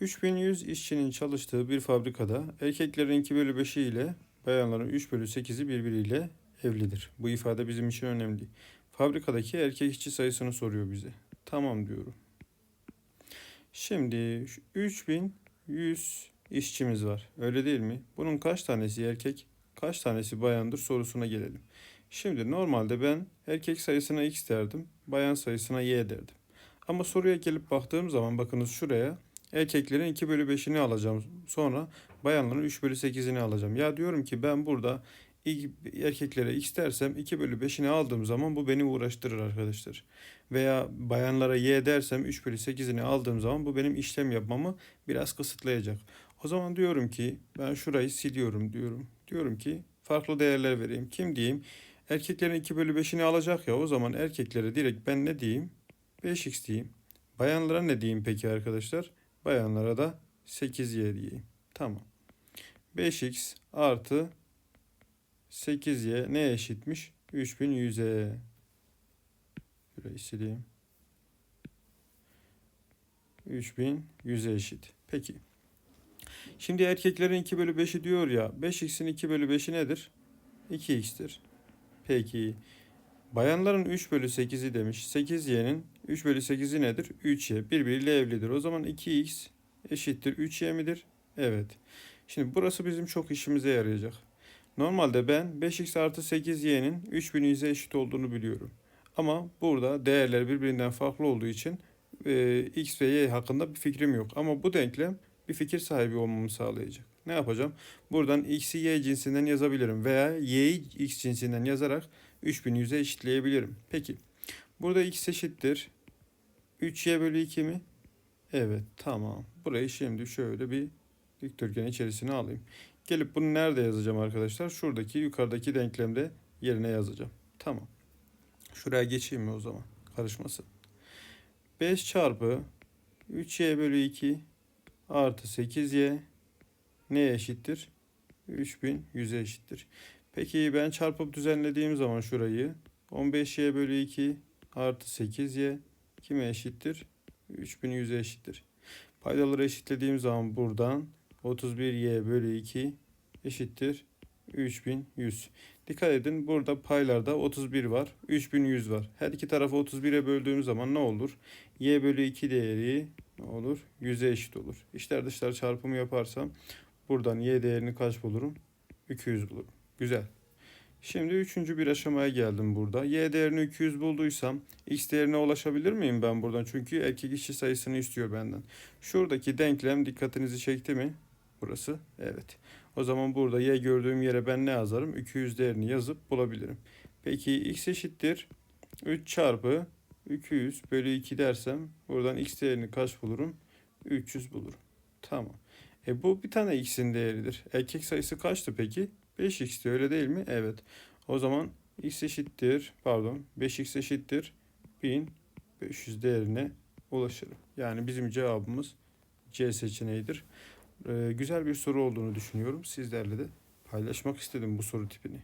3100 işçinin çalıştığı bir fabrikada erkeklerin 2 bölü 5'i ile bayanların 3 bölü 8'i birbiriyle evlidir. Bu ifade bizim için önemli. Fabrikadaki erkek işçi sayısını soruyor bize. Tamam diyorum. Şimdi şu 3100 işçimiz var. Öyle değil mi? Bunun kaç tanesi erkek, kaç tanesi bayandır sorusuna gelelim. Şimdi normalde ben erkek sayısına x derdim, bayan sayısına y derdim. Ama soruya gelip baktığım zaman bakınız şuraya erkeklerin 2 bölü 5'ini alacağım. Sonra bayanların 3 bölü 8'ini alacağım. Ya diyorum ki ben burada erkeklere x dersem 2 bölü 5'ini aldığım zaman bu beni uğraştırır arkadaşlar. Veya bayanlara y dersem 3 bölü 8'ini aldığım zaman bu benim işlem yapmamı biraz kısıtlayacak. O zaman diyorum ki ben şurayı siliyorum diyorum. Diyorum ki farklı değerler vereyim. Kim diyeyim? Erkeklerin 2 bölü 5'ini alacak ya o zaman erkeklere direkt ben ne diyeyim? 5x diyeyim. Bayanlara ne diyeyim peki arkadaşlar? Bayanlara da 8y diyeyim. Tamam. 5x artı 8y ne eşitmiş? 3100'e. Şurayı sileyim. 3100'e eşit. Peki. Şimdi erkeklerin 2 bölü 5'i diyor ya. 5x'in 2 bölü 5'i nedir? 2x'tir. Peki. Bayanların 3 bölü 8'i demiş. 8y'nin 3 bölü 8'i nedir? 3y. Birbiriyle evlidir. O zaman 2x eşittir 3y midir? Evet. Şimdi burası bizim çok işimize yarayacak. Normalde ben 5x artı 8y'nin 3100'e eşit olduğunu biliyorum. Ama burada değerler birbirinden farklı olduğu için e, x ve y hakkında bir fikrim yok. Ama bu denklem bir fikir sahibi olmamı sağlayacak. Ne yapacağım? Buradan x'i y cinsinden yazabilirim veya y'yi x cinsinden yazarak 3100'e eşitleyebilirim. Peki. Burada x eşittir. 3y bölü 2 mi? Evet tamam. Burayı şimdi şöyle bir dikdörtgen içerisine alayım. Gelip bunu nerede yazacağım arkadaşlar? Şuradaki yukarıdaki denklemde yerine yazacağım. Tamam. Şuraya geçeyim mi o zaman? Karışmasın. 5 çarpı 3y bölü 2 artı 8y neye eşittir? 3100'e eşittir. Peki ben çarpıp düzenlediğim zaman şurayı 15y bölü 2 artı 8y kime eşittir? 3100'e eşittir. Paydaları eşitlediğim zaman buradan 31y bölü 2 eşittir 3100. Dikkat edin burada paylarda 31 var, 3100 var. Her iki tarafı 31'e böldüğüm zaman ne olur? y bölü 2 değeri ne olur? 100'e eşit olur. İçler dışlar çarpımı yaparsam buradan y değerini kaç bulurum? 200 bulurum. Güzel. Şimdi üçüncü bir aşamaya geldim burada. Y değerini 200 bulduysam x değerine ulaşabilir miyim ben buradan? Çünkü erkek işçi sayısını istiyor benden. Şuradaki denklem dikkatinizi çekti mi? Burası. Evet. O zaman burada y gördüğüm yere ben ne yazarım? 200 değerini yazıp bulabilirim. Peki x eşittir 3 çarpı 200 bölü 2 dersem buradan x değerini kaç bulurum? 300 bulurum. Tamam. E bu bir tane x'in değeridir. Erkek sayısı kaçtı peki? 5x'ti öyle değil mi? Evet. O zaman x eşittir pardon 5x eşittir 1500 değerine ulaşırım. Yani bizim cevabımız C seçeneğidir. Ee, güzel bir soru olduğunu düşünüyorum. Sizlerle de paylaşmak istedim bu soru tipini.